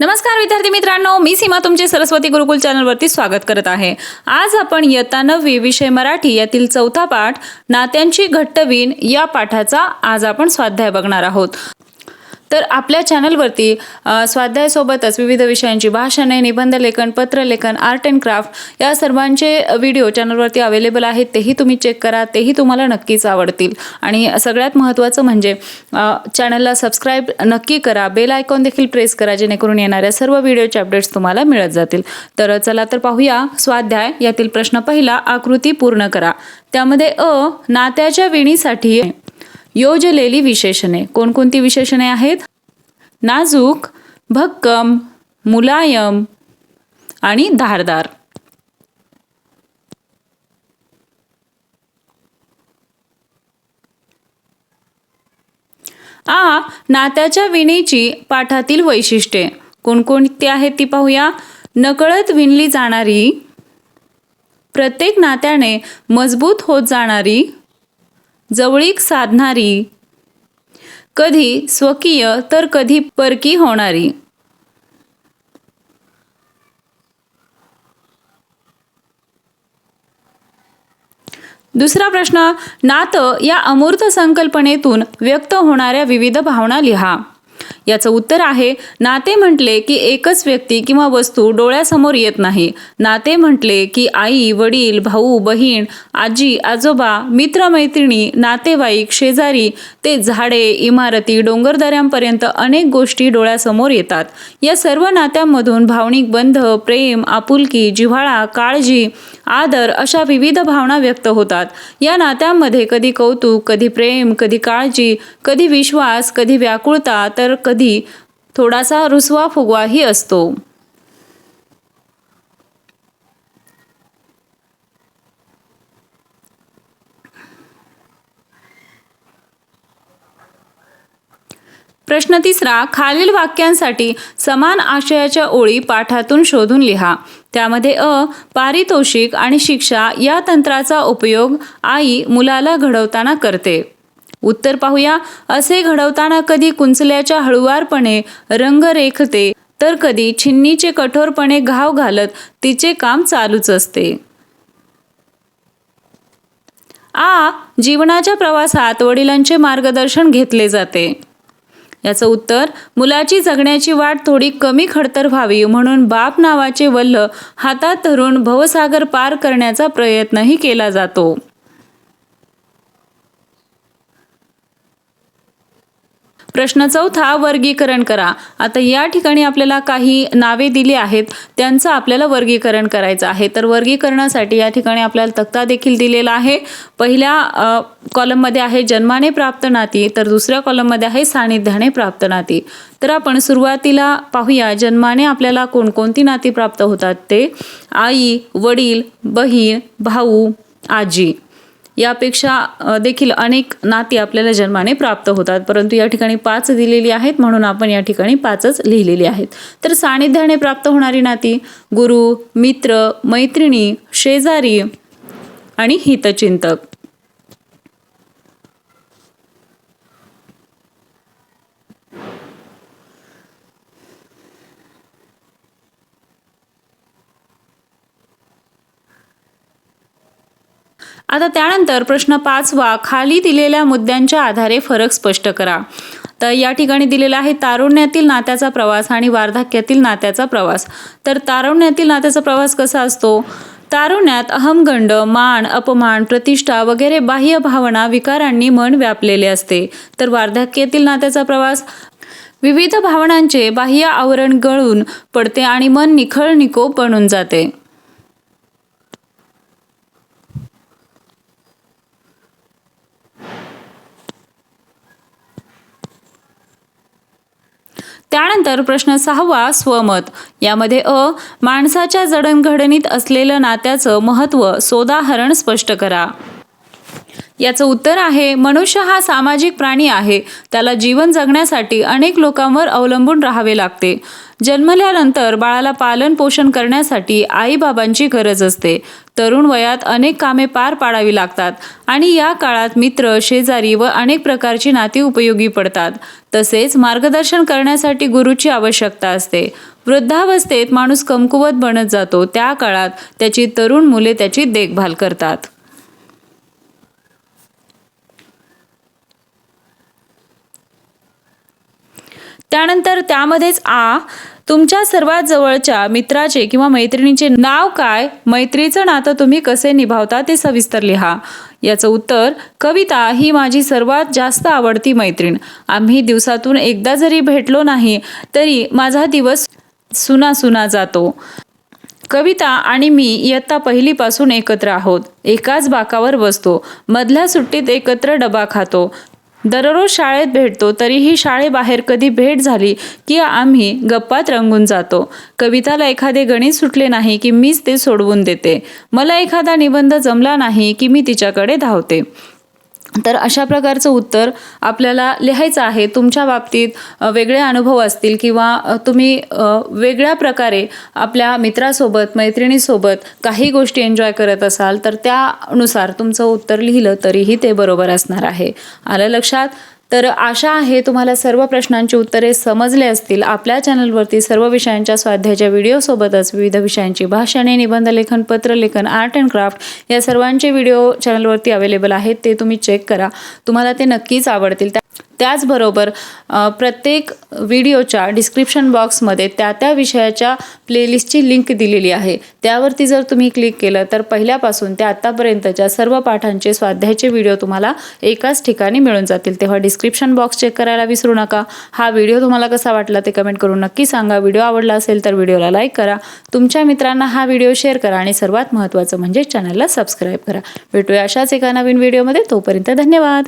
नमस्कार विद्यार्थी मित्रांनो. मी सीमा तुमचे सरस्वती गुरुकुल चॅनलवरती स्वागत करत आहे. आज आपण इयत्ता नववी विषय मराठी यातील चौथा पाठ नात्यांची घट्टवीन या पाठाचा आज आपण स्वाध्याय बघणार आहोत. तर आपल्या चॅनलवरती स्वाध्यायासोबतच विविध विषयांची भाषणे निबंध लेखन पत्रलेखन आर्ट अँड क्राफ्ट या सर्वांचे व्हिडिओ चॅनलवरती अवेलेबल आहेत. तेही तुम्ही चेक करा. तेही तुम्हाला नक्कीच आवडतील. आणि सगळ्यात महत्त्वाचं म्हणजे चॅनलला सबस्क्राईब नक्की करा. बेल आयकॉन देखील प्रेस करा जेणेकरून येणाऱ्या सर्व व्हिडिओचे अपडेट्स तुम्हाला मिळत जातील. तर चला तर पाहूया. स्वाध्याय यातील प्रश्न पहिला आकृती पूर्ण करा. त्यामध्ये अ नात्याच्या विणीसाठी योजलेली विशेषणे. कोणकोणती विशेषणे आहेत? नाजूक भक्कम मुलायम आणि धारदार. आ नात्याच्या विणीची पाठातील वैशिष्ट्ये. कोणकोणती आहेत ती पाहूया. नकळत विणली जाणारी प्रत्येक नात्याने मजबूत होत जाणारी जवळीक साधणारी. कधी स्वकीय तर कधी परकी होणारी. दुसरा प्रश्न नातं या अमूर्त संकल्पनेतून व्यक्त होणाऱ्या विविध भावना लिहा. याचं उत्तर आहे नाते म्हटले की एकच व्यक्ती किंवा वस्तू डोळ्यासमोर येत नाही. नाते म्हटले की आई वडील भाऊ बहीण आजी आजोबा मित्रमैत्रिणी नातेवाईक शेजारी ते झाडे इमारती डोंगरदऱ्यांपर्यंत अनेक गोष्टी डोळ्यासमोर येतात. या सर्व नात्यांमधून भावनिक बंध प्रेम आपुलकी जिव्हाळा काळजी आदर अशा विविध भावना व्यक्त होतात. या नात्यांमध्ये कधी कौतुक कधी प्रेम कधी काळजी कधी विश्वास कधी व्याकुळता तर कधी थोडासा रुसवा फुगवाही असतो. प्रश्न तिसरा खालील वाक्यांसाठी समान आशयाच्या ओळी पाठातून शोधून लिहा. त्यामध्ये अ पारितोषिक आणि शिक्षा या तंत्राचा उपयोग आई मुलाला घडवताना करते. उत्तर पाहूया. असे घडवताना कधी कुंचल्याच्या हळुवारपणे रंग रेखते तर कधी छिन्नीचे कठोरपणे घाव घालत तिचे काम चालूच असते. आ जीवनाच्या प्रवासात वडिलांचे मार्गदर्शन घेतले जाते. याचं उत्तर मुलाची जगण्याची वाट थोडी कमी खडतर व्हावी म्हणून बाप नावाचे वल्ल हातात धरून भवसागर पार करण्याचा प्रयत्नही केला जातो. प्रश्न चौथा वर्गीकरण करा. आता या ठिकाणी आपल्याला काही नावे दिली आहेत. त्यांचं आपल्याला वर्गीकरण करायचं आहे. तर वर्गीकरणासाठी या ठिकाणी आपल्याला तक्ता देखील दिलेला आहे. पहिल्या कॉलममध्ये आहे जन्माने प्राप्त नाती. तर दुसऱ्या कॉलममध्ये आहे सानिध्याने प्राप्त नाती. तर आपण सुरुवातीला पाहूया जन्माने आपल्याला कोणकोणती नाती प्राप्त होतात ते. आई वडील बहीण भाऊ आजी. यापेक्षा देखील अनेक नाती आपल्याला जन्माने प्राप्त होतात. परंतु या ठिकाणी पाच दिलेली आहेत म्हणून आपण या ठिकाणी पाचच लिहिलेली आहेत. तर सानिध्याने प्राप्त होणारी नाती गुरु मित्र मैत्रिणी शेजारी आणि हितचिंतक. आता त्यानंतर प्रश्न पाचवा खाली दिलेल्या मुद्द्यांच्या आधारे फरक स्पष्ट करा. तर या ठिकाणी दिलेला आहे तारुण्यातील नात्याचा प्रवास आणि वार्धक्यातील नात्याचा प्रवास. तर तारुण्यातील नात्याचा प्रवास कसा असतो? तारुण्यात अहमगंड मान अपमान प्रतिष्ठा वगैरे बाह्य भावना विकारांनी मन व्यापलेले असते. तर वार्धक्यातील नात्याचा प्रवास? विविध भावनांचे बाह्य आवरण गळून पडते आणि मन निखळ निकोप बनून जाते. त्यानंतर प्रश्न सहावा स्वमत. यामध्ये अ माणसाच्या जडणघडणीत असलेलं नात्याचं महत्त्व सोदाहरण स्पष्ट करा. याचं उत्तर आहे मनुष्य हा सामाजिक प्राणी आहे. त्याला जीवन जगण्यासाठी अनेक लोकांवर अवलंबून राहावे लागते. जन्मल्यानंतर बाळाला पालन पोषण करण्यासाठी आईबाबांची गरज असते. तरुण वयात अनेक कामे पार पाडावी लागतात आणि या काळात मित्र शेजारी व अनेक प्रकारची नाती उपयोगी पडतात. तसेच मार्गदर्शन करण्यासाठी गुरुची आवश्यकता असते. वृद्धावस्थेत माणूस कमकुवत बनत जातो. त्या काळात त्याची तरुण मुले त्याची देखभाल करतात. त्यानंतर त्यामध्येच आ तुमच्या सर्वात जवळच्या मित्राचे किंवा मैत्रिणीचे नाव काय? मैत्रीचं नातं तुम्ही कसे निभावता ते सविस्तर लिहा. याचं उत्तर कविता ही माझी सर्वात जास्त आवडती मैत्रीण. आम्ही दिवसातून एकदा जरी भेटलो नाही तरी माझा दिवस सुना सुना जातो. कविता आणि मी इयत्ता पहिलीपासून एकत्र आहोत. एकाच बाकावर बसतो. मधल्या सुट्टीत एकत्र डबा खातो. दररोज शाळेत भेटतो तरीही शाळेबाहेर कधी भेट झाली की आम्ही गप्पात रंगून जातो. कविताला एखादे गणित सुटले नाही की मीच ते सोडवून देते. मला एखादा निबंध जमला नाही की मी तिच्याकडे धावते. तर अशा प्रकारचं उत्तर आपल्याला लिहायचं आहे. तुमच्या बाबतीत वेगळे अनुभव असतील किंवा तुम्ही वेगळ्या प्रकारे आपल्या मित्रासोबत मैत्रिणीसोबत काही गोष्टी एन्जॉय करत असाल तर त्यानुसार तुमचं उत्तर लिहिलं तरीही ते बरोबर असणार आहे. आलं लक्षात? तर आशा आहे तुम्हाला सर्व प्रश्नांची उत्तरे समजले असतील. आपल्या चॅनलवरती सर्व विषयांच्या स्वाध्याच्या व्हिडिओसोबतच विविध विषयांची भाषणे निबंध लेखन पत्रलेखन आर्ट अँड क्राफ्ट या सर्वांचे व्हिडिओ चॅनलवरती अवेलेबल आहेत ते तुम्ही चेक करा. तुम्हाला ते नक्कीच आवडतील. त्या त्याचबरोबर प्रत्येक व्हिडिओच्या डिस्क्रिप्शन बॉक्समध्ये त्या त्या विषयाच्या प्लेलिस्टची लिंक दिलेली आहे. त्यावरती जर तुम्ही क्लिक केलं तर पहिल्यापासून ते आत्तापर्यंतच्या सर्व पाठांचे स्वाध्यायाचे व्हिडिओ तुम्हाला एकाच ठिकाणी मिळून जातील. तेव्हा डिस्क्रिप्शन बॉक्स चेक करायला विसरू नका. हा व्हिडिओ तुम्हाला कसा वाटला ते कमेंट करून नक्की सांगा. व्हिडिओ आवडला असेल तर व्हिडिओला लाईक करा. तुमच्या मित्रांना हा व्हिडिओ शेअर करा आणि सर्वात महत्त्वाचं म्हणजे चॅनलला सबस्क्राईब करा. भेटूया अशाच एका नवीन व्हिडिओमध्ये तोपर्यंत धन्यवाद!